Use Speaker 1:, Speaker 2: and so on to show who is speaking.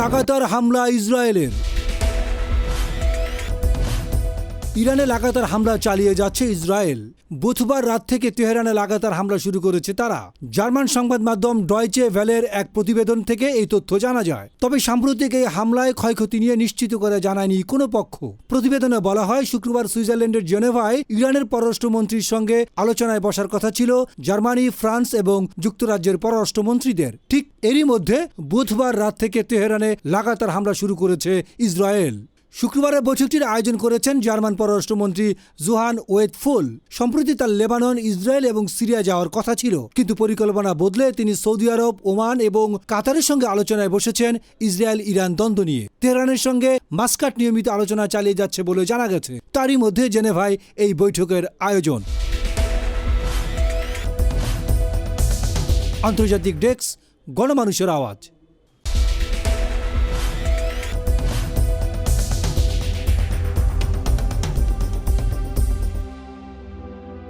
Speaker 1: লাগাতার হামলা ইসরায়েলের। ইরানে লাগাতার হামলা চালিয়ে যাচ্ছে ইসরায়েল। বুধবার রাত থেকে তেহরানে লাগাতার হামলা শুরু করেছে তারা। জার্মান সংবাদ মাধ্যম ডয়চে ভ্যালের এক প্রতিবেদন থেকে এই তথ্য জানা যায়। তবে সাম্প্রতিক এই হামলায় ক্ষয়ক্ষতি নিয়ে নিশ্চিত করে জানায়নি কোনো পক্ষ। প্রতিবেদনে বলা হয়, শুক্রবার সুইজারল্যান্ডের জেনেভায় ইরানের পররাষ্ট্রমন্ত্রীর সঙ্গে আলোচনায় বসার কথা ছিল জার্মানি, ফ্রান্স এবং যুক্তরাজ্যের পররাষ্ট্রমন্ত্রীদের। ঠিক এরই মধ্যে বুধবার রাত থেকে তেহরানে লাগাতার হামলা শুরু করেছে ইসরায়েল। শুক্রবারের বৈঠকটির আয়োজন করেছেন জার্মান পররাষ্ট্রমন্ত্রী জোহান ওয়েটফুল সম্প্রতি তার লেবানন, ইসরায়েল এবং সিরিয়া যাওয়ার কথা ছিল। কিন্তু পরিকল্পনা বদলে তিনি সৌদি আরব, ওমান এবং কাতারের সঙ্গে আলোচনায় বসেছেন ইসরায়েল ইরান দ্বন্দ্ব নিয়ে। তেহরানের সঙ্গে মাস্কাট নিয়মিত আলোচনা চালিয়ে যাচ্ছে বলে জানা গেছে। তারই মধ্যে জেনেভায় এই বৈঠকের আয়োজন। আন্তর্জাতিক ডেস্ক, গণমানুষের আওয়াজ।